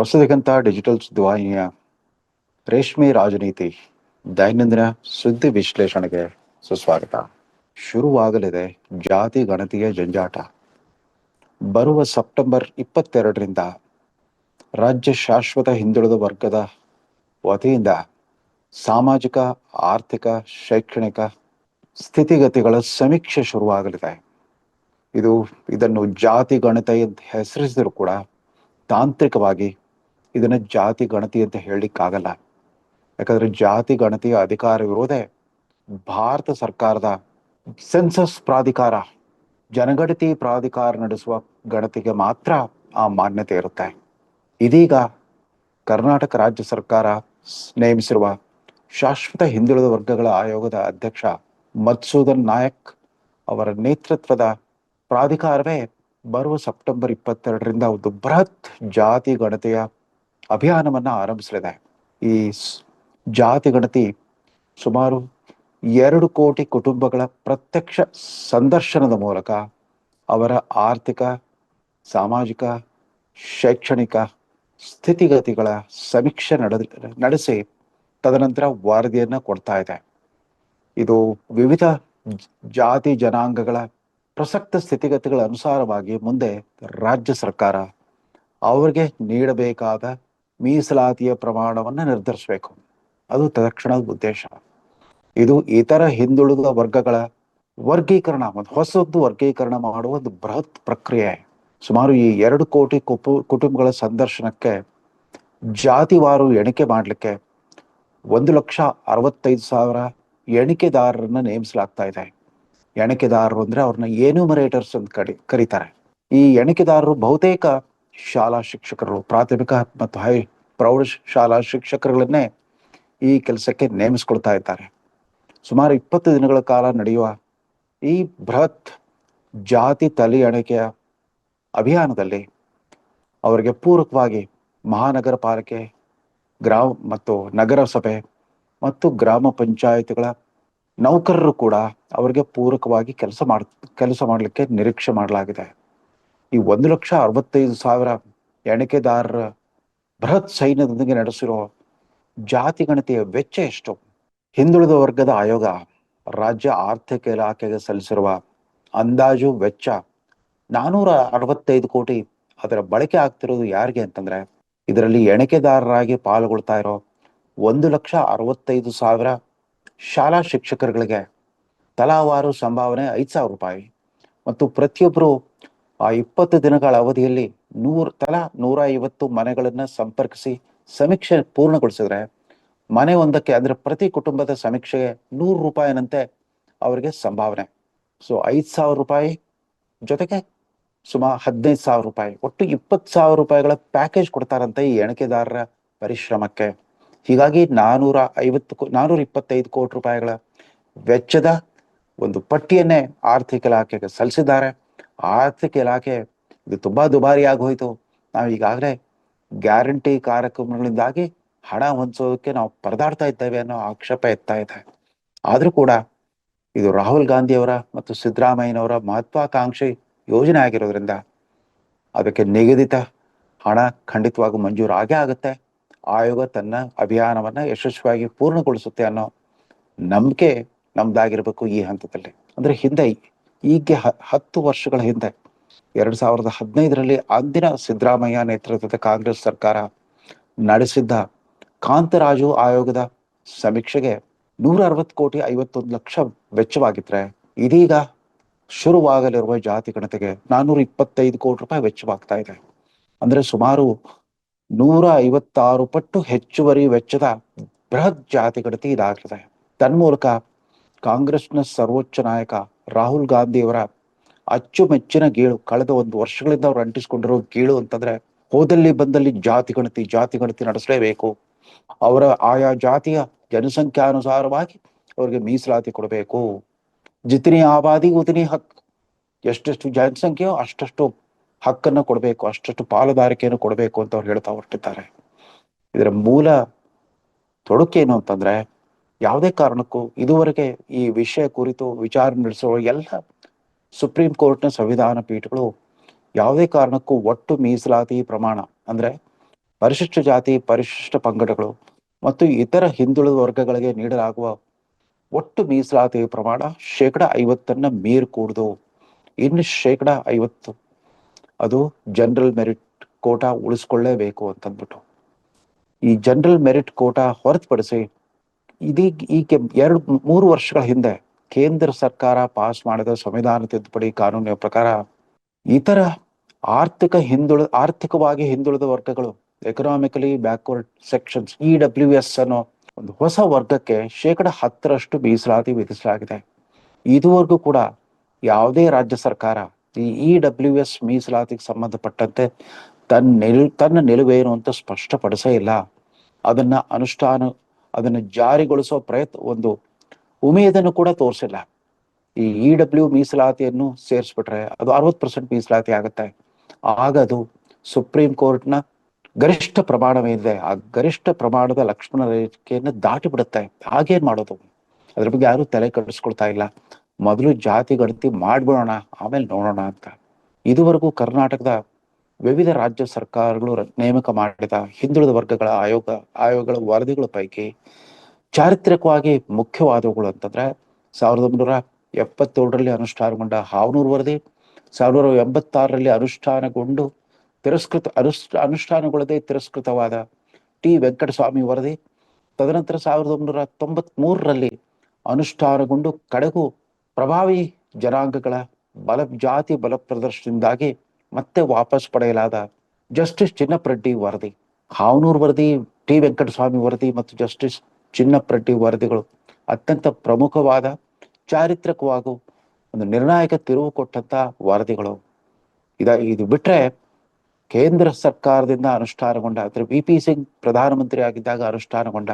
Hosadiganta digital ಸುದ್ದಿವಾಹಿನಿಯ ರೇಷ್ಮೆ ರಾಜನೀತಿ ದೈನಂದಿನ ಸುದ್ದಿ ವಿಶ್ಲೇಷಣೆಗೆ ಸುಸ್ವಾಗತ. ಶುರುವಾಗಲಿದೆ ಜಾತಿ ಗಣತಿಯ ಜಂಜಾಟ. ಬರುವ ಸೆಪ್ಟೆಂಬರ್ ಇಪ್ಪತ್ತೆರಡರಿಂದ ರಾಜ್ಯ ಶಾಶ್ವತ ಹಿಂದುಳಿದ ವರ್ಗದ ವತಿಯಿಂದ ಸಾಮಾಜಿಕ, ಆರ್ಥಿಕ, ಶೈಕ್ಷಣಿಕ ಸ್ಥಿತಿಗತಿಗಳ ಸಮೀಕ್ಷೆ ಶುರುವಾಗಲಿದೆ. ಇದು ಇದನ್ನು ಜಾತಿ ಗಣತಿ ಹೆಸರಿಸಿದರೂ ಕೂಡ ತಾಂತ್ರಿಕವಾಗಿ ಇದನ್ನ ಜಾತಿ ಗಣತಿ ಅಂತ ಹೇಳಲಿಕ್ಕಾಗಲ್ಲ. ಯಾಕಂದ್ರೆ ಜಾತಿ ಗಣತಿಯ ಅಧಿಕಾರವಿರುವುದೇ ಭಾರತ ಸರ್ಕಾರದ ಸೆನ್ಸಸ್ ಪ್ರಾಧಿಕಾರ. ಜನಗಣತಿ ಪ್ರಾಧಿಕಾರ ನಡೆಸುವ ಗಣತಿಗೆ ಮಾತ್ರ ಆ ಮಾನ್ಯತೆ ಇರುತ್ತೆ. ಇದೀಗ ಕರ್ನಾಟಕ ರಾಜ್ಯ ಸರ್ಕಾರ ನೇಮಿಸಿರುವ ಶಾಶ್ವತ ಹಿಂದುಳಿದ ವರ್ಗಗಳ ಆಯೋಗದ ಅಧ್ಯಕ್ಷ ಮಧುಸೂದನ್ ನಾಯಕ್ ಅವರ ನೇತೃತ್ವದ ಪ್ರಾಧಿಕಾರವೇ ಬರುವ ಸೆಪ್ಟೆಂಬರ್ ಇಪ್ಪತ್ತೆರಡರಿಂದ ಒಂದು ಬೃಹತ್ ಜಾತಿ ಗಣತಿಯ ಅಭಿಯಾನವನ್ನ ಆರಂಭಿಸಲಿದೆ. ಈ ಜಾತಿ ಗಣತಿ ಸುಮಾರು ಎರಡು ಕೋಟಿ ಕುಟುಂಬಗಳ ಪ್ರತ್ಯಕ್ಷ ಸಂದರ್ಶನದ ಮೂಲಕ ಅವರ ಆರ್ಥಿಕ, ಸಾಮಾಜಿಕ, ಶೈಕ್ಷಣಿಕ ಸ್ಥಿತಿಗತಿಗಳ ಸಮೀಕ್ಷೆ ನಡೆ ನಡೆಸಿ ತದನಂತರ ವರದಿಯನ್ನು ಕೊಡ್ತಾ ಇದೆ. ಇದು ವಿವಿಧ ಜಾತಿ ಜನಾಂಗಗಳ ಪ್ರಸಕ್ತ ಸ್ಥಿತಿಗತಿಗಳ ಅನುಸಾರವಾಗಿ ಮುಂದೆ ರಾಜ್ಯ ಸರ್ಕಾರ ಅವರಿಗೆ ನೀಡಬೇಕಾದ ಮೀಸಲಾತಿಯ ಪ್ರಮಾಣವನ್ನು ನಿರ್ಧರಿಸಬೇಕು. ಅದು ತಕ್ಷಣದ ಉದ್ದೇಶ. ಇದು ಇತರ ಹಿಂದುಳಿದ ವರ್ಗಗಳ ವರ್ಗೀಕರಣ ಒಂದು ಹೊಸದ್ದು ವರ್ಗೀಕರಣ ಮಾಡುವ ಒಂದು ಬೃಹತ್ ಪ್ರಕ್ರಿಯೆ. ಸುಮಾರು ಈ ಎರಡು ಕೋಟಿ ಕುಪು, ಕುಟುಂಬಗಳ ಸಂದರ್ಶನಕ್ಕೆ ಜಾತಿವಾರು ಎಣಿಕೆ ಮಾಡಲಿಕ್ಕೆ ಒಂದು ಲಕ್ಷ ಅರವತ್ತೈದು ಸಾವಿರ ಎಣಿಕೆದಾರರನ್ನ ನೇಮಿಸಲಾಗ್ತಾ ಇದೆ. ಎಣಿಕೆದಾರರು ಅಂದ್ರೆ ಅವ್ರನ್ನ ಏನ್ಯೂಮರೇಟರ್ಸ್ ಅಂತ ಕಡಿ, ಕರೀತಾರೆ. ಈ ಎಣಿಕೆದಾರರು ಬಹುತೇಕ ಶಾಲಾ ಶಿಕ್ಷಕರು ಪ್ರಾಥಮಿಕ ಮತ್ತು ಹೈ ಪ್ರೌಢ ಶಾಲಾ ಶಿಕ್ಷಕರುಗಳನ್ನೇ ಈ ಕೆಲಸಕ್ಕೆ ನೇಮಿಸ್ಕೊಳ್ತಾ ಇದ್ದಾರೆ. ಸುಮಾರು ಇಪ್ಪತ್ತು ದಿನಗಳ ಕಾಲ ನಡೆಯುವ ಈ ಬೃಹತ್ ಜಾತಿ ತಲೆ ಅಣಿಕೆಯ ಅಭಿಯಾನದಲ್ಲಿ ಅವರಿಗೆ ಪೂರಕವಾಗಿ ಮಹಾನಗರ ಪಾಲಿಕೆ, ಗ್ರಾಮ ಮತ್ತು ನಗರಸಭೆ ಮತ್ತು ಗ್ರಾಮ ಪಂಚಾಯತ್ಗಳ ನೌಕರರು ಕೂಡ ಅವರಿಗೆ ಪೂರಕವಾಗಿ ಕೆಲಸ ಮಾಡ್, ಕೆಲಸ ಮಾಡಲಿಕ್ಕೆ ನಿರೀಕ್ಷೆ ಮಾಡಲಾಗಿದೆ. ಈ ಒಂದು ಲಕ್ಷ ಅರವತ್ತೈದು ಸಾವಿರ ಎಣಿಕೆದಾರರ ಬೃಹತ್ ಸೈನ್ಯದೊಂದಿಗೆ ನಡೆಸಿರೋ ಜಾತಿ ಗಣತಿಯ ವೆಚ್ಚ ಎಷ್ಟು? ಹಿಂದುಳಿದ ವರ್ಗದ ಆಯೋಗ ರಾಜ್ಯ ಆರ್ಥಿಕ ಇಲಾಖೆಗೆ ಸಲ್ಲಿಸಿರುವ ಅಂದಾಜು ವೆಚ್ಚ ನಾನೂರ ಅರವತ್ತೈದು ಕೋಟಿ. ಅದರ ಬಳಕೆ ಆಗ್ತಿರೋದು ಯಾರಿಗೆ ಅಂತಂದ್ರೆ ಇದರಲ್ಲಿ ಎಣಿಕೆದಾರರಾಗಿ ಪಾಲ್ಗೊಳ್ತಾ ಇರೋ ಒಂದು ಲಕ್ಷ ಅರವತ್ತೈದು ಸಾವಿರ ಶಾಲಾ ಶಿಕ್ಷಕರುಗಳಿಗೆ ತಲಾವಾರು ಸಂಭಾವನೆ ಐದು ಸಾವಿರ ರೂಪಾಯಿ. ಮತ್ತು ಪ್ರತಿಯೊಬ್ಬರು ಆ ಇಪ್ಪತ್ತು ದಿನಗಳ ಅವಧಿಯಲ್ಲಿ ನೂರ, ತಲಾ ನೂರ ಐವತ್ತು ಮನೆಗಳನ್ನ ಸಂಪರ್ಕಿಸಿ ಸಮೀಕ್ಷೆ ಪೂರ್ಣಗೊಳಿಸಿದ್ರೆ ಮನೆ ಒಂದಕ್ಕೆ ಅಂದ್ರೆ ಪ್ರತಿ ಕುಟುಂಬದ ಸಮೀಕ್ಷೆಗೆ ನೂರು ರೂಪಾಯಿನಂತೆ ಅವರಿಗೆ ಸಂಭಾವನೆ. ಸೊ, ಐದು ಸಾವಿರ ರೂಪಾಯಿ ಜೊತೆಗೆ ಸುಮಾರು ಹದಿನೈದು ಸಾವಿರ ರೂಪಾಯಿ. ಒಟ್ಟು ಇಪ್ಪತ್ತು ಸಾವಿರ ರೂಪಾಯಿಗಳ ಪ್ಯಾಕೇಜ್ ಕೊಡ್ತಾರಂತೆ ಈ ಎಣಿಕೆದಾರರ ಪರಿಶ್ರಮಕ್ಕೆ. ಹೀಗಾಗಿ ನಾನೂರ ಐವತ್ತು ನಾನೂರ ಇಪ್ಪತ್ತೈದು ಕೋಟಿ ರೂಪಾಯಿಗಳ ವೆಚ್ಚದ ಒಂದು ಪಟ್ಟಿಯನ್ನೇ ಆರ್ಥಿಕ ಇಲಾಖೆಗೆ ಸಲ್ಲಿಸಿದ್ದಾರೆ. ಆರ್ಥಿಕ ಇಲಾಖೆ ಇದು ತುಂಬಾ ದುಬಾರಿ ಆಗೋಯ್ತು ನಾವು ಈಗಾಗಲೇ ಗ್ಯಾರಂಟಿ ಕಾರ್ಯಕ್ರಮಗಳಿಂದಾಗಿ ಹಣ ಹೊಂದಿಸೋದಕ್ಕೆ ನಾವು ಪರದಾಡ್ತಾ ಇದ್ದೇವೆ ಅನ್ನೋ ಆಕ್ಷೇಪ ಎತ್ತಾ ಇದೆ. ಆದ್ರೂ ಕೂಡ ಇದು ರಾಹುಲ್ ಗಾಂಧಿಯವರ ಮತ್ತು ಸಿದ್ದರಾಮಯ್ಯನವರ ಮಹತ್ವಾಕಾಂಕ್ಷಿ ಯೋಜನೆ ಆಗಿರೋದ್ರಿಂದ ಅದಕ್ಕೆ ನಿಗದಿತ ಹಣ ಖಂಡಿತವಾಗೂ ಮಂಜೂರು ಆಗೇ ಆಗುತ್ತೆ. ಆಯೋಗ ತನ್ನ ಅಭಿಯಾನವನ್ನ ಯಶಸ್ವಿಯಾಗಿ ಪೂರ್ಣಗೊಳಿಸುತ್ತೆ ಅನ್ನೋ ನಂಬಿಕೆ ನಮ್ದಾಗಿರ್ಬೇಕು ಈ ಹಂತದಲ್ಲಿ. ಅಂದ್ರೆ ಹಿಂದೆ ಈಗ ಹ- ಹತ್ತು ವರ್ಷಗಳ ಹಿಂದೆ, ಎರಡ್ ಸಾವಿರದ ಹದಿನೈದರಲ್ಲಿ ಅಂದಿನ ಸಿದ್ದರಾಮಯ್ಯ ನೇತೃತ್ವದ ಕಾಂಗ್ರೆಸ್ ಸರ್ಕಾರ ನಡೆಸಿದ್ದ ಕಾಂತರಾಜು ಆಯೋಗದ ಸಮೀಕ್ಷೆಗೆ ನೂರ ಅರವತ್ತು ಕೋಟಿ ಐವತ್ತೊಂದು ಲಕ್ಷ ವೆಚ್ಚವಾಗಿದ್ರೆ ಇದೀಗ ಶುರುವಾಗಲಿರುವ ಜಾತಿ ಗಣತೆಗೆ ನಾನ್ನೂರ ಇಪ್ಪತ್ತೈದು ಕೋಟಿ ರೂಪಾಯಿ ವೆಚ್ಚವಾಗ್ತಾ ಇದೆ. ಅಂದ್ರೆ ಸುಮಾರು ನೂರ ಐವತ್ತಾರು ಪಟ್ಟು ಹೆಚ್ಚುವರಿ ವೆಚ್ಚದ ಬೃಹತ್ ಜಾತಿ ಗಣತಿ ಇದಾಗಿದೆ ತನ್ಮೂಲಕ ಕಾಂಗ್ರೆಸ್ನ ಸರ್ವೋಚ್ಚ ನಾಯಕ ರಾಹುಲ್ ಗಾಂಧಿಯವರ ಅಚ್ಚುಮೆಚ್ಚಿನ ಗೀಳು ಕಳೆದ ಒಂದು ವರ್ಷಗಳಿಂದ ಅವ್ರು ಅಂಟಿಸ್ಕೊಂಡಿರೋ ಗೀಳು ಅಂತಂದ್ರೆ ಹೋದಲ್ಲಿ ಬಂದಲ್ಲಿ ಜಾತಿ ಗಣತಿ ಜಾತಿ ಗಣತಿ ನಡೆಸಲೇಬೇಕು. ಅವರ ಆಯಾ ಜಾತಿಯ ಜನಸಂಖ್ಯಾನುಸಾರವಾಗಿ ಅವ್ರಿಗೆ ಮೀಸಲಾತಿ ಕೊಡಬೇಕು. ಜಿತನಿ ಆಬಾದಿ, ಉದಿನಿ ಹಕ್. ಎಷ್ಟೆಷ್ಟು ಜನಸಂಖ್ಯೆಯೋ ಅಷ್ಟಷ್ಟು ಹಕ್ಕನ್ನು ಕೊಡಬೇಕು, ಅಷ್ಟಷ್ಟು ಪಾಲುದಾರಿಕೆಯನ್ನು ಕೊಡಬೇಕು ಅಂತ ಅವ್ರು ಹೇಳ್ತಾ ಹೊರಟಿದ್ದಾರೆ. ಇದರ ಮೂಲ ತೊಡಕೇನು ಅಂತಂದ್ರೆ ಯಾವುದೇ ಕಾರಣಕ್ಕೂ ಇದುವರೆಗೆ ಈ ವಿಷಯ ಕುರಿತು ವಿಚಾರ ನಡೆಸುವ ಎಲ್ಲ ಸುಪ್ರೀಂ ಕೋರ್ಟ್ನ ಸಂವಿಧಾನ ಪೀಠಗಳು ಯಾವುದೇ ಕಾರಣಕ್ಕೂ ಒಟ್ಟು ಮೀಸಲಾತಿ ಪ್ರಮಾಣ, ಅಂದ್ರೆ ಪರಿಶಿಷ್ಟ ಜಾತಿ, ಪರಿಶಿಷ್ಟ ಪಂಗಡಗಳು ಮತ್ತು ಇತರ ಹಿಂದುಳಿದ ವರ್ಗಗಳಿಗೆ ನೀಡಲಾಗುವ ಒಟ್ಟು ಮೀಸಲಾತಿ ಪ್ರಮಾಣ ಶೇಕಡ ಐವತ್ತನ್ನ ಮೀರಿಕೂಡುದು ಇನ್ನು ಶೇಕಡ ಐವತ್ತು ಅದು ಜನರಲ್ ಮೆರಿಟ್ ಕೋಟಾ ಉಳಿಸ್ಕೊಳ್ಳೇಬೇಕು ಅಂತಂದ್ಬಿಟ್ಟು. ಈ ಜನರಲ್ ಮೆರಿಟ್ ಕೋಟಾ ಹೊರತುಪಡಿಸಿ ಇದೀಗ ಈಗ ಎರಡು ಮೂರು ವರ್ಷಗಳ ಹಿಂದೆ ಕೇಂದ್ರ ಸರ್ಕಾರ ಪಾಸ್ ಮಾಡಿದ ಸಂವಿಧಾನ ತಿದ್ದುಪಡಿ ಕಾನೂನಿನ ಪ್ರಕಾರ ಇತರ ಆರ್ಥಿಕ ಹಿಂದುಳಿದ ಆರ್ಥಿಕವಾಗಿ ಹಿಂದುಳಿದ ವರ್ಗಗಳು economically backward sections E W S ಅನ್ನೋ ಒಂದು ಹೊಸ ವರ್ಗಕ್ಕೆ ಶೇಕಡ ಹತ್ತರಷ್ಟು ಮೀಸಲಾತಿ ವಿಧಿಸಲಾಗಿದೆ. ಇದುವರೆಗೂ ಕೂಡ ಯಾವುದೇ ರಾಜ್ಯ ಸರ್ಕಾರ ಈ ಇ ಡಬ್ಲ್ಯೂ ಎಸ್ ಮೀಸಲಾತಿಗೆ ಸಂಬಂಧಪಟ್ಟಂತೆ ತನ್ನ ನಿಲ್, ತನ್ನ ನಿಲುವೇನು ಅಂತ ಸ್ಪಷ್ಟಪಡಿಸೇ ಇಲ್ಲ. ಅದನ್ನ ಅನುಷ್ಠಾನ ಅದನ್ನ ಜಾರಿಗೊಳಿಸೋ ಪ್ರಯತ್ನ, ಒಂದು ಉಮೇದನ್ನು ಕೂಡ ತೋರಿಸಿಲ್ಲ. ಈ ಇ ಡಬ್ಲ್ಯೂ ಮೀಸಲಾತಿಯನ್ನು ಸೇರಿಸ್ಬಿಟ್ರೆ ಅದು ಅರವತ್ತು ಪರ್ಸೆಂಟ್ ಮೀಸಲಾತಿ ಆಗುತ್ತೆ. ಆಗ ಅದು ಸುಪ್ರೀಂ ಕೋರ್ಟ್ನ ಗರಿಷ್ಠ ಪ್ರಮಾಣವೇನಿದೆ, ಆ ಗರಿಷ್ಠ ಪ್ರಮಾಣದ ಲಕ್ಷ್ಮಣ ರೇಖೆಯನ್ನು ದಾಟಿ ಬಿಡುತ್ತೆ ಹಾಗೇನ್ ಮಾಡೋದು? ಅದ್ರ ಬಗ್ಗೆ ಯಾರು ತಲೆ ಕಡಿಸ್ಕೊಳ್ತಾ ಇಲ್ಲ. ಮೊದಲು ಜಾತಿ ಗಣತಿ ಮಾಡ್ಬಿಡೋಣ, ಆಮೇಲೆ ನೋಡೋಣ ಅಂತ. ಇದುವರೆಗೂ ಕರ್ನಾಟಕದ ವಿವಿಧ ರಾಜ್ಯ ಸರ್ಕಾರಗಳು ನೇಮಕ ಮಾಡಿದ ಹಿಂದುಳಿದ ವರ್ಗಗಳ ಆಯೋಗ, ಆಯೋಗಗಳ ವರದಿಗಳ ಪೈಕಿ ಚಾರಿತ್ರಿಕವಾಗಿ ಮುಖ್ಯವಾದವುಗಳು ಅಂತಂದ್ರೆ ಸಾವಿರದ ಒಂಬೈನೂರ ಎಪ್ಪತ್ತೇಳರಲ್ಲಿ ಅನುಷ್ಠಾನಗೊಂಡ ಹಾವನೂರು ವರದಿ, ಸಾವಿರದ ಎಂಬತ್ತಾರರಲ್ಲಿ ಅನುಷ್ಠಾನಗೊಂಡು ತಿರಸ್ಕೃತ, ಅನುಷ್ಠ, ಅನುಷ್ಠಾನಗೊಳ್ಳದೆ ತಿರಸ್ಕೃತವಾದ ಟಿ. ವೆಂಕಟಸ್ವಾಮಿ ವರದಿ, ತದನಂತರ ಸಾವಿರದ ಒಂಬೈನೂರ ತೊಂಬತ್ಮೂರರಲ್ಲಿ ಅನುಷ್ಠಾನಗೊಂಡು ಕಡೆಗೂ ಪ್ರಭಾವಿ ಜನಾಂಗಗಳ ಬಲ, ಜಾತಿ ಬಲ ಪ್ರದರ್ಶನದಿಂದಾಗಿ ಮತ್ತೆ ವಾಪಸ್ ಪಡೆಯಲಾದ ಜಸ್ಟಿಸ್ ಚಿನ್ನಪ್ರೆಡ್ಡಿ ವರದಿ, ಹಾವನೂರು ವರದಿ, ಟಿ ವೆಂಕಟಸ್ವಾಮಿ ವರದಿ ಮತ್ತು ಜಸ್ಟಿಸ್ ಚಿನ್ನಪ್ರೆಡ್ಡಿ ವರದಿಗಳು ಅತ್ಯಂತ ಪ್ರಮುಖವಾದ, ಚಾರಿತ್ರಿಕವಾಗೂ ಒಂದು ನಿರ್ಣಾಯಕ ತಿರುವು ಕೊಟ್ಟಂತ ವರದಿಗಳು. ಇದ, ಇದು ಬಿಟ್ರೆ ಕೇಂದ್ರ ಸರ್ಕಾರದಿಂದ ಅನುಷ್ಠಾನಗೊಂಡ, ಅಂದ್ರೆ ವಿ ಪಿ ಸಿಂಗ್ ಪ್ರಧಾನಮಂತ್ರಿ ಆಗಿದ್ದಾಗ ಅನುಷ್ಠಾನಗೊಂಡ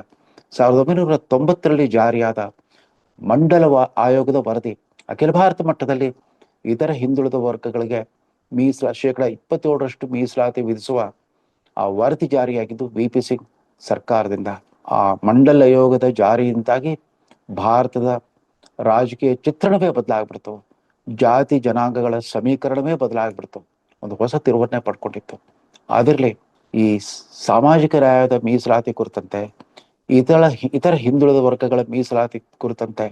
ಸಾವಿರದ ಒಂಬೈನೂರ ತೊಂಬತ್ತರಲ್ಲಿ ಜಾರಿಯಾದ ಮಂಡಲ ಆಯೋಗದ ವರದಿ ಅಖಿಲ ಭಾರತ ಮಟ್ಟದಲ್ಲಿ ಇತರ ಹಿಂದುಳಿದ ವರ್ಗಗಳಿಗೆ ಮೀಸಲ ಶೇಕಡ ಇಪ್ಪತ್ತೇಳರಷ್ಟು ಮೀಸಲಾತಿ ವಿಧಿಸುವ ಆ ವರದಿ ಜಾರಿಯಾಗಿದ್ದು ವಿ ಪಿ ಸಿಂಗ್ ಸರ್ಕಾರದಿಂದ. ಆ ಮಂಡಲ ಯೋಗದ ಜಾರಿಯಿಂದಾಗಿ ಭಾರತದ ರಾಜಕೀಯ ಚಿತ್ರಣವೇ ಬದಲಾಗ್ಬಿಡ್ತು. ಜಾತಿ ಜನಾಂಗಗಳ ಸಮೀಕರಣವೇ ಬದಲಾಗ್ಬಿಡ್ತು. ಒಂದು ಹೊಸ ತಿರುವನ್ನೇ ಪಡ್ಕೊಂಡಿತ್ತು. ಅದರಲ್ಲಿ ಈ ಸಾಮಾಜಿಕ ನ್ಯಾಯದ ಮೀಸಲಾತಿ ಕುರಿತಂತೆ, ಇತರ ಇತರ ಹಿಂದುಳಿದ ವರ್ಗಗಳ ಮೀಸಲಾತಿ ಕುರಿತಂತೆ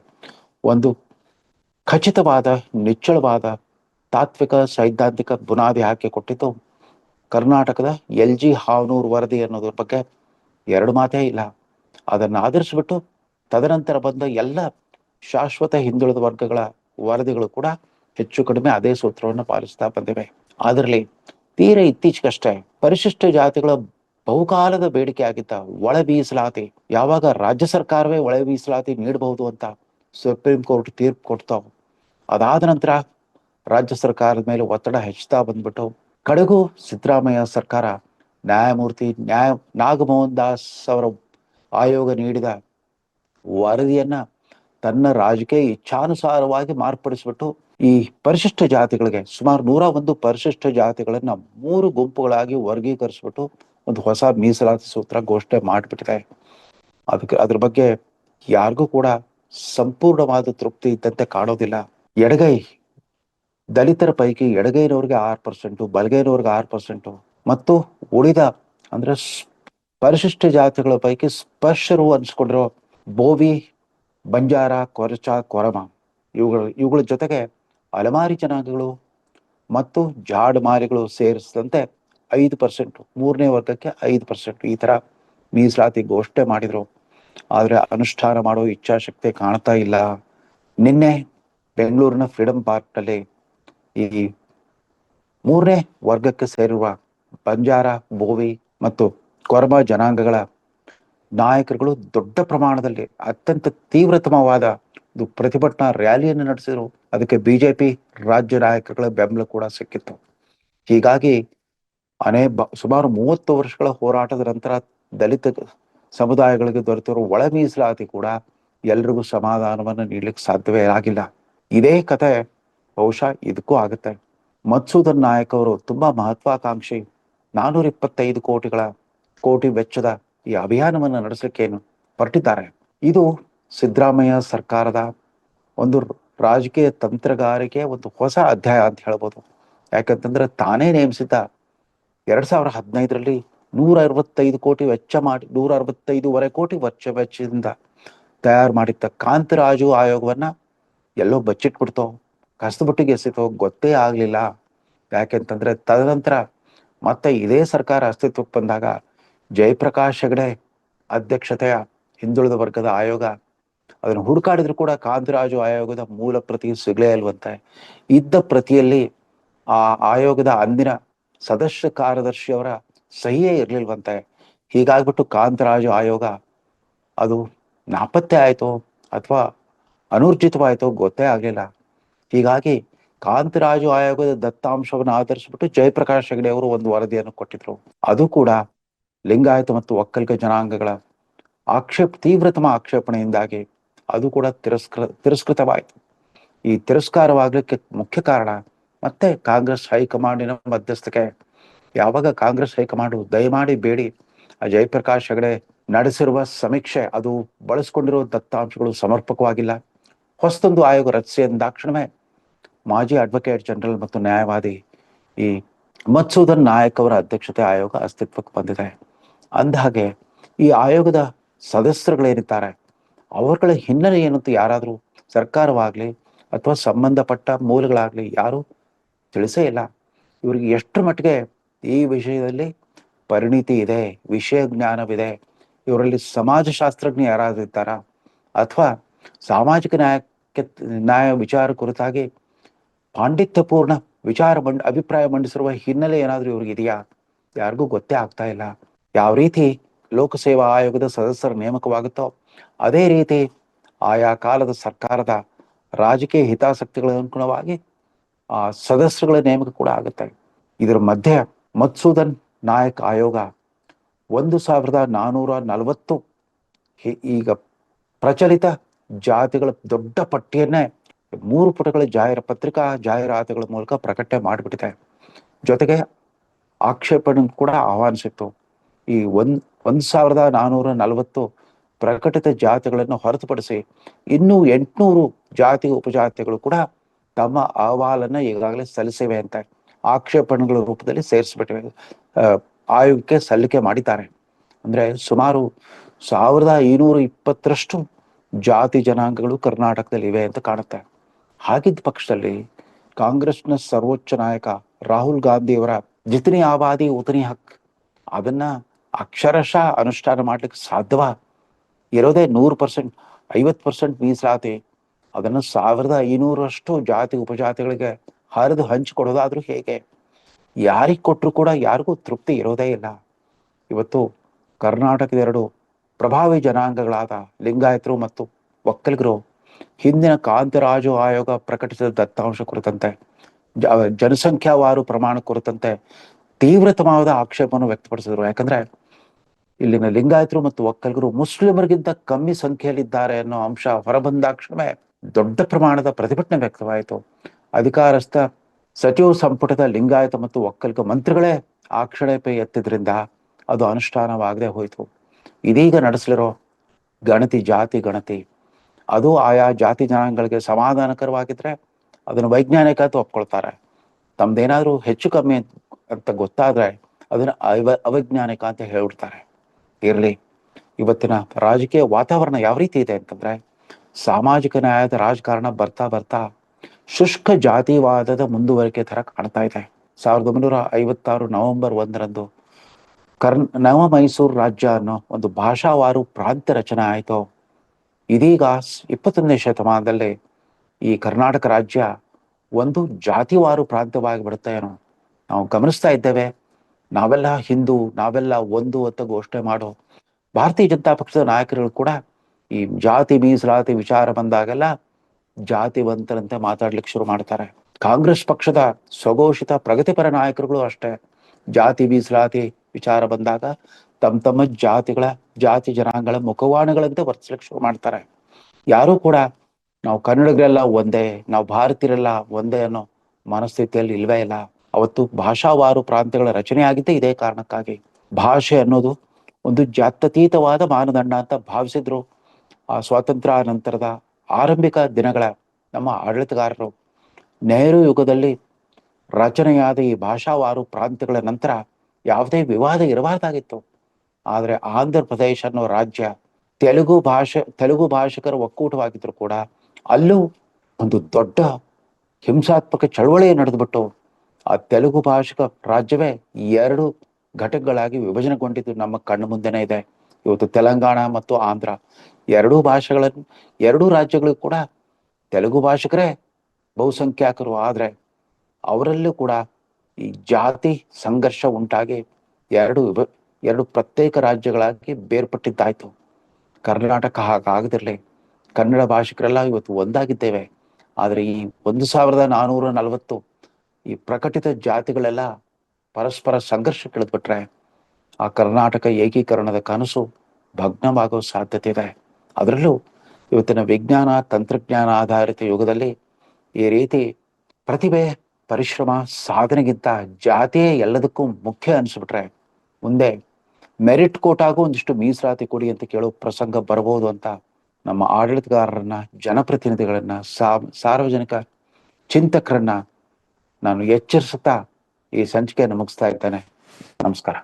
ಒಂದು ಖಚಿತವಾದ, ನಿಚ್ಚಳವಾದ ತಾತ್ವಿಕ ಸೈದ್ಧಾಂತಿಕ ಬುನಾದಿ ಹಾಕಿ ಕೊಟ್ಟಿದ್ದು ಕರ್ನಾಟಕದ ಎಲ್ ಜಿ ಹಾವನೂರು ವರದಿ ಅನ್ನೋದ್ರ ಬಗ್ಗೆ ಎರಡು ಮಾತೇ ಇಲ್ಲ. ಅದನ್ನು ಆಧರಿಸಿಬಿಟ್ಟು ತದನಂತರ ಬಂದ ಎಲ್ಲ ಶಾಶ್ವತ ಹಿಂದುಳಿದ ವರ್ಗಗಳ ವರದಿಗಳು ಕೂಡ ಹೆಚ್ಚು ಕಡಿಮೆ ಅದೇ ಸೂತ್ರವನ್ನು ಪಾಲಿಸ್ತಾ ಬಂದಿವೆ. ಅದರಲ್ಲಿ ತೀರ ಇತ್ತೀಚೆಗಷ್ಟೇ ಪರಿಶಿಷ್ಟ ಜಾತಿಗಳ ಬಹುಕಾಲದ ಬೇಡಿಕೆ ಆಗಿದ್ದ ಒಳ ಮೀಸಲಾತಿ ಯಾವಾಗ ರಾಜ್ಯ ಸರ್ಕಾರವೇ ಒಳ ಮೀಸಲಾತಿ ನೀಡಬಹುದು ಅಂತ ಸುಪ್ರೀಂ ಕೋರ್ಟ್ ತೀರ್ಪು ಕೊಡ್ತಾವ್ ಅದಾದ ನಂತರ ರಾಜ್ಯ ಸರ್ಕಾರದ ಮೇಲೆ ಒತ್ತಡ ಹೆಚ್ಚುತ್ತಾ ಬಂದ್ಬಿಟ್ಟು ಕಡೆಗೂ ಸಿದ್ದರಾಮಯ್ಯ ಸರ್ಕಾರ ನ್ಯಾಯಮೂರ್ತಿ ನ್ಯಾಯ ನಾಗಮೋಹನ್ ದಾಸ್ ಅವರ ಆಯೋಗ ನೀಡಿದ ವರದಿಯನ್ನ ತನ್ನ ರಾಜಕೀಯ ಇಚ್ಛಾನುಸಾರವಾಗಿ ಮಾರ್ಪಡಿಸ್ಬಿಟ್ಟು ಈ ಪರಿಶಿಷ್ಟ ಜಾತಿಗಳಿಗೆ ಸುಮಾರು ನೂರ ಒಂದು ಪರಿಶಿಷ್ಟ ಜಾತಿಗಳನ್ನ ಮೂರು ಗುಂಪುಗಳಾಗಿ ವರ್ಗೀಕರಿಸ್ಬಿಟ್ಟು ಒಂದು ಹೊಸ ಮೀಸಲಾತಿ ಸೂತ್ರ ಘೋಷಣೆ ಮಾಡಿಬಿಟ್ಟಿದೆ. ಅದಕ್ಕೆ ಅದ್ರ ಬಗ್ಗೆ ಯಾರಿಗೂ ಕೂಡ ಸಂಪೂರ್ಣವಾದ ತೃಪ್ತಿ ಇದ್ದಂತೆ ಕಾಣೋದಿಲ್ಲ. ಎಡಗೈ ದಲಿತರ ಪೈಕಿ ಎಡಗೈನವ್ರಿಗೆ ಆರು ಪರ್ಸೆಂಟು ಬಲಗೈನವ್ರಿಗೆ ಆರು ಪರ್ಸೆಂಟು ಮತ್ತು ಉಳಿದ ಅಂದ್ರೆ ಪರಿಶಿಷ್ಟ ಜಾತಿಗಳ ಪೈಕಿ ಸ್ಪರ್ಶರು ಅನ್ಸ್ಕೊಂಡಿರೋ ಬೋವಿ, ಬಂಜಾರ, ಕೊರಚ, ಕೊರಮ ಇವುಗಳು, ಇವುಗಳ ಜೊತೆಗೆ ಅಲಮಾರಿ ಜನಾಂಗಗಳು ಮತ್ತು ಜಾಡಮಾರಿಗಳು ಸೇರಿಸಿದಂತೆ ಐದು ಪರ್ಸೆಂಟ್ ಮೂರನೇ ವರ್ಗಕ್ಕೆ ಐದು ಪರ್ಸೆಂಟ್ ಈ ತರ ಮೀಸಲಾತಿ ಘೋಷಣೆ ಮಾಡಿದ್ರು. ಆದ್ರೆ ಅನುಷ್ಠಾನ ಮಾಡೋ ಇಚ್ಛಾಶಕ್ತಿ ಕಾಣ್ತಾ ಇಲ್ಲ. ನಿನ್ನೆ ಬೆಂಗಳೂರಿನ ಫ್ರೀಡಂ ಪಾರ್ಕ್ನಲ್ಲಿ ಈ ಮೂರನೇ ವರ್ಗಕ್ಕೆ ಸೇರುವ ಬಂಜಾರ, ಬೋವಿ ಮತ್ತು ಕೊರಮ ಜನಾಂಗಗಳ ನಾಯಕರುಗಳು ದೊಡ್ಡ ಪ್ರಮಾಣದಲ್ಲಿ ಅತ್ಯಂತ ತೀವ್ರತಮವಾದ ಪ್ರತಿಭಟನಾ ರ್ಯಾಲಿಯನ್ನು ನಡೆಸಿದ್ರು. ಅದಕ್ಕೆ ಬಿಜೆಪಿ ರಾಜ್ಯ ನಾಯಕರುಗಳ ಬೆಂಬಲ ಕೂಡ ಸಿಕ್ಕಿತ್ತು. ಹೀಗಾಗಿ ಅನೇ ಸುಮಾರು ಮೂವತ್ತು ವರ್ಷಗಳ ಹೋರಾಟದ ನಂತರ ದಲಿತ ಸಮುದಾಯಗಳಿಗೆ ದೊರೆತಿರೋ ಒಳ ಮೀಸಲಾತಿ ಕೂಡ ಎಲ್ರಿಗೂ ಸಮಾಧಾನವನ್ನು ನೀಡ್ಲಿಕ್ಕೆ ಸಾಧ್ಯವೇ ಆಗಿಲ್ಲ. ಇದೇ ಕತೆ ಬಹುಶಃ ಇದಕ್ಕೂ ಆಗುತ್ತೆ. ಮಧುಸೂದನ್ ನಾಯಕ್ ಅವರು ತುಂಬಾ ಮಹತ್ವಾಕಾಂಕ್ಷಿ. ನಾನೂರ ಇಪ್ಪತ್ತೈದು ಕೋಟಿಗಳ ಕೋಟಿ ವೆಚ್ಚದ ಈ ಅಭಿಯಾನವನ್ನು ನಡೆಸಲಿಕ್ಕೆ ಹೊರಟಿದ್ದಾರೆ. ಇದು ಸಿದ್ದರಾಮಯ್ಯ ಸರ್ಕಾರದ ಒಂದು ರಾಜಕೀಯ ತಂತ್ರಗಾರಿಕೆ ಒಂದು ಹೊಸ ಅಧ್ಯಾಯ ಅಂತ ಹೇಳ್ಬೋದು. ಯಾಕಂತಂದ್ರೆ ತಾನೇ ನೇಮಿಸಿದ್ದ ಎರಡ್ ಸಾವಿರ ಹದಿನೈದರಲ್ಲಿ ನೂರ ಅರವತ್ತೈದು ಕೋಟಿ ವೆಚ್ಚ ಮಾಡಿ ನೂರ ಅರವತ್ತೈದೂವರೆ ಕೋಟಿ ವೆಚ್ಚ ವೆಚ್ಚದಿಂದ ತಯಾರು ಮಾಡಿದ್ದ ಕಾಂತರಾಜು ಆಯೋಗವನ್ನ ಎಲ್ಲೋ ಬಚ್ಚಿಟ್ಬಿಡ್ತೋ. ಕಸಬುಟ್ಟಿಗೆ ಎಸಿತೋ ಗೊತ್ತೇ ಆಗಲಿಲ್ಲ. ಯಾಕೆಂತಂದ್ರೆ ತದನಂತರ ಮತ್ತೆ ಇದೇ ಸರ್ಕಾರ ಅಸ್ತಿತ್ವಕ್ಕೆ ಬಂದಾಗ ಜಯಪ್ರಕಾಶ್ ಹೆಗಡೆ ಅಧ್ಯಕ್ಷತೆಯ ಹಿಂದುಳಿದ ವರ್ಗದ ಆಯೋಗ ಅದನ್ನು ಹುಡುಕಾಡಿದ್ರು ಕೂಡ ಕಾಂತರಾಜು ಆಯೋಗದ ಮೂಲ ಪ್ರತಿ ಸಿಗಲೇ ಇಲ್ವಂತೆ. ಇದ್ದ ಪ್ರತಿಯಲ್ಲಿ ಆ ಆಯೋಗದ ಅಂದಿನ ಸದಸ್ಯ ಕಾರ್ಯದರ್ಶಿಯವರ ಸಹಿಯೇ ಇರಲಿಲ್ವಂತೆ. ಹೀಗಾಗ್ಬಿಟ್ಟು ಕಾಂತರಾಜು ಆಯೋಗ ಅದು ನಾಪತ್ತೆ ಆಯ್ತೋ ಅಥವಾ ಅನೂರ್ಜಿತವಾಯ್ತೋ ಗೊತ್ತೇ ಆಗ್ಲಿಲ್ಲ. ಹೀಗಾಗಿ ಕಾಂತರಾಜು ಆಯೋಗದ ದತ್ತಾಂಶವನ್ನು ಆಧರಿಸಿಬಿಟ್ಟು ಜಯಪ್ರಕಾಶ್ ಹೆಗಡೆ ಅವರು ಒಂದು ವರದಿಯನ್ನು ಕೊಟ್ಟಿದ್ರು. ಅದು ಕೂಡ ಲಿಂಗಾಯತ ಮತ್ತು ಒಕ್ಕಲಿಗ ಜನಾಂಗಗಳ ಆಕ್ಷೇಪ, ತೀವ್ರತಮ ಆಕ್ಷೇಪಣೆಯಿಂದಾಗಿ ಅದು ಕೂಡ ತಿರಸ್ಕೃ, ತಿರಸ್ಕೃತವಾಯಿತು. ಈ ತಿರಸ್ಕಾರವಾಗಲಿಕ್ಕೆ ಮುಖ್ಯ ಕಾರಣ ಮತ್ತೆ ಕಾಂಗ್ರೆಸ್ ಹೈಕಮಾಂಡಿನ ಮಧ್ಯಸ್ಥಿಕೆ. ಯಾವಾಗ ಕಾಂಗ್ರೆಸ್ ಹೈಕಮಾಂಡ್ ದಯಮಾಡಿ ಬೇಡಿ, ಆ ಜಯಪ್ರಕಾಶ್ ಹೆಗಡೆ ನಡೆಸಿರುವ ಸಮೀಕ್ಷೆ ಅದು ಬಳಸ್ಕೊಂಡಿರುವ ದತ್ತಾಂಶಗಳು ಸಮರ್ಪಕವಾಗಿಲ್ಲ. ಹೊಸದೊಂದು ಆಯೋಗ ರಚಿಸಿ ಎಂದಾಕ್ಷಣವೇ ಮಾಜಿ ಅಡ್ವೊಕೇಟ್ ಜನರಲ್ ಮತ್ತು ನ್ಯಾಯವಾದಿ ಈ ಮತ್ಸೂದನ್ ನಾಯಕ್ ಅವರ ಅಧ್ಯಕ್ಷತೆ ಆಯೋಗ ಅಸ್ತಿತ್ವಕ್ಕೆ ಬಂದಿದೆ. ಅಂದಹಾಗೆ ಈ ಆಯೋಗದ ಸದಸ್ಯರುಗಳೇನಿದ್ದಾರೆ? ಅವರುಗಳ ಹಿನ್ನೆಲೆ ಏನಂತ ಯಾರಾದರೂ ಸರ್ಕಾರವಾಗಲಿ ಅಥವಾ ಸಂಬಂಧಪಟ್ಟ ಮೂಲಗಳಾಗಲಿ ಯಾರು ತಿಳಿಸೇ ಇಲ್ಲ. ಇವರಿಗೆ ಎಷ್ಟರ ಮಟ್ಟಿಗೆ ಈ ವಿಷಯದಲ್ಲಿ ಪರಿಣಿತಿ ಇದೆ, ವಿಷಯ ಜ್ಞಾನವಿದೆ, ಇವರಲ್ಲಿ ಸಮಾಜಶಾಸ್ತ್ರಜ್ಞ ಯಾರಾದರೂ ಇದ್ದಾರಾ? ಅಥವಾ ಸಾಮಾಜಿಕ ನ್ಯಾಯಕ್ಕೆ, ನ್ಯಾಯ ವಿಚಾರ ಕುರಿತಾಗಿ ಪಾಂಡಿತ್ಯಪೂರ್ಣ ವಿಚಾರ ಮಂಡ್ ಅಭಿಪ್ರಾಯ ಮಂಡಿಸಿರುವ ಹಿನ್ನೆಲೆ ಏನಾದರೂ ಇವ್ರಿಗೆ ಇದೆಯಾ? ಯಾರಿಗೂ ಗೊತ್ತೇ ಆಗ್ತಾ ಇಲ್ಲ. ಯಾವ ರೀತಿ ಲೋಕಸೇವಾ ಆಯೋಗದ ಸದಸ್ಯರ ನೇಮಕವಾಗುತ್ತೋ, ಅದೇ ರೀತಿ ಆಯಾ ಕಾಲದ ಸರ್ಕಾರದ ರಾಜಕೀಯ ಹಿತಾಸಕ್ತಿಗಳ ಅನುಗುಣವಾಗಿ ಆ ಸದಸ್ಯರುಗಳ ನೇಮಕ ಕೂಡ ಆಗುತ್ತೆ. ಇದರ ಮಧ್ಯೆ ಮತ್ಸೂದನ್ ನಾಯಕ್ ಆಯೋಗ ಒಂದು ಸಾವಿರದ ನಾನೂರ ನಲವತ್ತು ಈಗ ಪ್ರಚಲಿತ ಜಾತಿಗಳ ದೊಡ್ಡ ಪಟ್ಟಿಯನ್ನೇ ಮೂರು ಪುಟಗಳ ಜಾಹೀರ ಪತ್ರಿಕಾ ಜಾಹೀರಾತುಗಳ ಮೂಲಕ ಪ್ರಕಟಣೆ ಮಾಡಿಬಿಟ್ಟಿದೆ. ಜೊತೆಗೆ ಆಕ್ಷೇಪಣೆ ಕೂಡ ಆಹ್ವಾನಿಸಿತ್ತು. ಈ ಒಂದ್ ಒಂದ್ ಸಾವಿರದ ನಾನೂರ ನಲವತ್ತು ಪ್ರಕಟಿತ ಜಾತಿಗಳನ್ನು ಹೊರತುಪಡಿಸಿ ಇನ್ನೂ ಎಂಟ್ನೂರು ಜಾತಿ ಉಪಜಾತಿಗಳು ಕೂಡ ತಮ್ಮ ಅಹವಾಲನ್ನ ಈಗಾಗಲೇ ಸಲ್ಲಿಸಿವೆ ಅಂತ ಆಕ್ಷೇಪಣೆಗಳ ರೂಪದಲ್ಲಿ ಸೇರಿಸ್ಬಿಟ್ಟಿವೆ. ಆಯೋಗಕ್ಕೆ ಸಲ್ಲಿಕೆ ಮಾಡಿದ್ದಾರೆ. ಅಂದ್ರೆ ಸುಮಾರು ಸಾವಿರದ ಐನೂರ ಇಪ್ಪತ್ತರಷ್ಟು ಜಾತಿ ಜನಾಂಗಗಳು ಕರ್ನಾಟಕದಲ್ಲಿ ಇವೆ ಅಂತ ಕಾಣುತ್ತೆ. ಹಾಗಿದ್ದ ಪಕ್ಷದಲ್ಲಿ ಕಾಂಗ್ರೆಸ್ನ ಸರ್ವೋಚ್ಚ ನಾಯಕ ರಾಹುಲ್ ಗಾಂಧಿಯವರ ಜಿತನಿ ಆಬಾದಿ ಉತನಿ ಹಕ್, ಅದನ್ನ ಅಕ್ಷರಶಃ ಅನುಷ್ಠಾನ ಮಾಡ್ಲಿಕ್ಕೆ ಸಾಧ್ಯವ ಇರೋದೇ ನೂರು ಪರ್ಸೆಂಟ್, ಐವತ್ತು ಪರ್ಸೆಂಟ್ ಮೀಸಲಾತಿ. ಅದನ್ನು ಸಾವಿರದ ಐನೂರಷ್ಟು ಜಾತಿ ಉಪಜಾತಿಗಳಿಗೆ ಹರಿದು ಹಂಚಿಕೊಡೋದಾದ್ರೂ ಹೇಗೆ? ಯಾರಿಗೆ ಕೊಟ್ಟರು ಕೂಡ ಯಾರಿಗೂ ತೃಪ್ತಿ ಇರೋದೇ ಇಲ್ಲ. ಇವತ್ತು ಕರ್ನಾಟಕದ ಎರಡು ಪ್ರಭಾವಿ ಜನಾಂಗಗಳಾದ ಲಿಂಗಾಯತರು ಮತ್ತು ಒಕ್ಕಲಿಗರು ಹಿಂದಿನ ಕಾಂತರಾಜು ಆಯೋಗ ಪ್ರಕಟಿಸಿದ ದತ್ತಾಂಶ ಕುರಿತಂತೆ ಜನಸಂಖ್ಯಾವಾರು ಪ್ರಮಾಣ ಕುರಿತಂತೆ ತೀವ್ರತಮವಾದ ಆಕ್ಷೇಪವನ್ನು ವ್ಯಕ್ತಪಡಿಸಿದ್ರು. ಯಾಕಂದ್ರೆ, ಇಲ್ಲಿನ ಲಿಂಗಾಯತರು ಮತ್ತು ಒಕ್ಕಲಿಗರು ಮುಸ್ಲಿಮರಿಗಿಂತ ಕಮ್ಮಿ ಸಂಖ್ಯೆಯಲ್ಲಿದ್ದಾರೆ ಅನ್ನೋ ಅಂಶ ಹೊರಬಂದಾಕ್ಷಣವೇ ದೊಡ್ಡ ಪ್ರಮಾಣದ ಪ್ರತಿಭಟನೆ ವ್ಯಕ್ತವಾಯಿತು. ಅಧಿಕಾರಸ್ಥ ಸಚಿವ ಸಂಪುಟದ ಲಿಂಗಾಯತ ಮತ್ತು ಒಕ್ಕಲಿಗ ಮಂತ್ರಿಗಳೇ ಆಕ್ಷೇಪ ಎತ್ತಿದ್ರಿಂದ ಅದು ಅನುಷ್ಠಾನವಾಗದೆ ಹೋಯಿತು. ಇದೀಗ ನಡೆಸಲಿರೋ ಗಣತಿ ಜಾತಿ ಗಣತಿ ಅದು ಆಯಾ ಜಾತಿ ಜನಾಂಗಗಳಿಗೆ ಸಮಾಧಾನಕರವಾಗಿದ್ರೆ ಅದನ್ನು ವೈಜ್ಞಾನಿಕ ಅಂತ ಒಪ್ಕೊಳ್ತಾರೆ. ತಮ್ದೇನಾದ್ರೂ ಹೆಚ್ಚು ಕಮ್ಮಿ ಅಂತ ಗೊತ್ತಾದ್ರೆ ಅದನ್ನ ಅವ, ಅವೈಜ್ಞಾನಿಕ ಅಂತ ಹೇಳ್ಬಿಡ್ತಾರೆ. ಇರಲಿ, ಇವತ್ತಿನ ರಾಜಕೀಯ ವಾತಾವರಣ ಯಾವ ರೀತಿ ಇದೆ ಅಂತಂದ್ರೆ ಸಾಮಾಜಿಕ ನ್ಯಾಯದ ರಾಜಕಾರಣ ಬರ್ತಾ ಬರ್ತಾ ಶುಷ್ಕ ಜಾತಿವಾದದ ಮುಂದುವರಿಕೆ ತರ ಕಾಣ್ತಾ ಇದೆ. ಸಾವಿರದ ಒಂಬೈನೂರ ಐವತ್ತಾರು ನವೆಂಬರ್ ಒಂದರಂದು ಕರ್ನ್ ನವ ಮೈಸೂರು ರಾಜ್ಯ ಅನ್ನೋ ಒಂದು ಭಾಷಾವಾರು ಪ್ರಾಂತ್ಯ ರಚನೆ ಆಯಿತು. ಇದೀಗ ಇಪ್ಪತ್ತೊಂದನೇ ಶತಮಾನದಲ್ಲಿ ಈ ಕರ್ನಾಟಕ ರಾಜ್ಯ ಒಂದು ಜಾತಿವಾರು ಪ್ರಾಂತ್ಯವಾಗಿ ಬಿಡುತ್ತೆ ಏನೋ. ನಾವು ಗಮನಿಸ್ತಾ ಇದ್ದೇವೆ. ನಾವೆಲ್ಲ ಹಿಂದೂ, ನಾವೆಲ್ಲ ಒಂದು ಅಂತ ಘೋಷಣೆ ಮಾಡೋ. ಭಾರತೀಯ ಜನತಾ ಪಕ್ಷದ ನಾಯಕರುಗಳು ಕೂಡ ಈ ಜಾತಿ ಮೀಸಲಾತಿ ವಿಚಾರ ಬಂದಾಗೆಲ್ಲ ಜಾತಿವಂತರಂತೆ ಮಾತಾಡ್ಲಿಕ್ಕೆ ಶುರು ಮಾಡ್ತಾರೆ. ಕಾಂಗ್ರೆಸ್ ಪಕ್ಷದ ಸ್ವಘೋಷಿತ ಪ್ರಗತಿಪರ ನಾಯಕರುಗಳು ಅಷ್ಟೇ. ಜಾತಿ ಮೀಸಲಾತಿ ವಿಚಾರ ಬಂದಾಗ ತಮ್ಮ ತಮ್ಮ ಜಾತಿಗಳ, ಜಾತಿ ಜನಾಂಗಗಳ ಮುಖವಾಣಗಳಂತೆ ವರ್ತಿಸ್ಲಿಕ್ಕೆ ಶುರು ಮಾಡ್ತಾರೆ. ಯಾರು ಕೂಡ ನಾವು ಕನ್ನಡಿಗರೆಲ್ಲ ಒಂದೇ, ನಾವು ಭಾರತೀಯರೆಲ್ಲ ಒಂದೇ ಅನ್ನೋ ಮನಸ್ಥಿತಿಯಲ್ಲಿ ಇಲ್ವೇ ಇಲ್ಲ. ಅವತ್ತು ಭಾಷಾವಾರು ಪ್ರಾಂತ್ಯಗಳ ರಚನೆ ಆಗಿದ್ದೇ ಇದೇ ಕಾರಣಕ್ಕಾಗಿ. ಭಾಷೆ ಅನ್ನೋದು ಒಂದು ಜಾತ್ಯತೀತವಾದ ಮಾನದಂಡ ಅಂತ ಭಾವಿಸಿದ್ರು. ಆ ಸ್ವಾತಂತ್ರ್ಯ ನಂತರದ ಆರಂಭಿಕ ದಿನಗಳ ನಮ್ಮ ಆಡಳಿತಗಾರರು. ನೆಹರು ಯುಗದಲ್ಲಿ ರಚನೆಯಾದ ಈ ಭಾಷಾವಾರು ಪ್ರಾಂತ್ಯಗಳ ನಂತರ ಯಾವುದೇ ವಿವಾದ ಇರಬಾರ್ದಾಗಿತ್ತು. ಆದರೆ ಆಂಧ್ರ ಪ್ರದೇಶ ಅನ್ನೋ ರಾಜ್ಯ ತೆಲುಗು ಭಾಷೆ, ತೆಲುಗು ಭಾಷಿಕರ ಒಕ್ಕೂಟವಾಗಿದ್ದರೂ ಕೂಡ ಅಲ್ಲೂ ಒಂದು ದೊಡ್ಡ ಹಿಂಸಾತ್ಮಕ ಚಳವಳಿ ನಡೆದ್ಬಿಟ್ಟು ಆ ತೆಲುಗು ಭಾಷಿಕ ರಾಜ್ಯವೇ ಎರಡು ಘಟಕಗಳಾಗಿ ವಿಭಜನೆಗೊಂಡಿದ್ದು ನಮ್ಮ ಕಣ್ಣು ಮುಂದೆನೇ ಇದೆ. ಇವತ್ತು ತೆಲಂಗಾಣ ಮತ್ತು ಆಂಧ್ರ ಎರಡೂ ಭಾಷೆಗಳನ್ನು ಎರಡೂ ರಾಜ್ಯಗಳು ಕೂಡ ತೆಲುಗು ಭಾಷಿಕರೇ ಬಹುಸಂಖ್ಯಾತರು ಆದರೆ ಅವರಲ್ಲೂ ಕೂಡ ಈ ಜಾತಿ ಸಂಘರ್ಷ ಉಂಟಾಗಿ ಎರಡು ವಿಭ ಎರಡು ಪ್ರತ್ಯೇಕ ರಾಜ್ಯಗಳಾಗಿ ಬೇರ್ಪಟ್ಟಿದ್ದಾಯ್ತು. ಕರ್ನಾಟಕ ಹಾಗಾಗದಿರ್ಲಿ, ಕನ್ನಡ ಭಾಷಿಕರೆಲ್ಲ ಇವತ್ತು ಒಂದಾಗಿದ್ದೇವೆ. ಆದರೆ ಈ ಒಂದು ಸಾವಿರದ ನಾನೂರ ನಲವತ್ತು ಈ ಪ್ರಕಟಿತ ಜಾತಿಗಳೆಲ್ಲ ಪರಸ್ಪರ ಸಂಘರ್ಷಕ್ಕಿಳಿದ್ಬಿಟ್ರೆ ಆ ಕರ್ನಾಟಕ ಏಕೀಕರಣದ ಕನಸು ಭಗ್ನವಾಗೋ ಸಾಧ್ಯತೆ ಇದೆ ಅದರಲ್ಲೂ ಇವತ್ತಿನ ವಿಜ್ಞಾನ, ತಂತ್ರಜ್ಞಾನ ಆಧಾರಿತ ಯುಗದಲ್ಲಿ ಈ ರೀತಿ ಪ್ರತಿಭೆ, ಪರಿಶ್ರಮ, ಸಾಧನೆಗಿಂತ ಜಾತಿಯೇ ಎಲ್ಲದಕ್ಕೂ ಮುಖ್ಯ ಅನಿಸ್ಬಿಟ್ರೆ ಮುಂದೆ ಮೆರಿಟ್ ಕೋಟಾಗೂ ಒಂದಿಷ್ಟು ಮೀಸಲಾತಿ ಕೊಡಿ ಅಂತ ಕೇಳೋ ಪ್ರಸಂಗ ಬರಬಹುದು ಅಂತ ನಮ್ಮ ಆಡಳಿತಗಾರರನ್ನ, ಜನಪ್ರತಿನಿಧಿಗಳನ್ನ ಸಾರ್ವಜನಿಕ ಚಿಂತಕರನ್ನ ನಾನು ಎಚ್ಚರಿಸುತ್ತಾ ಈ ಸಂಚಿಕೆಯನ್ನು ಮುಗಿಸ್ತಾ ಇದ್ದೇನೆ. ನಮಸ್ಕಾರ.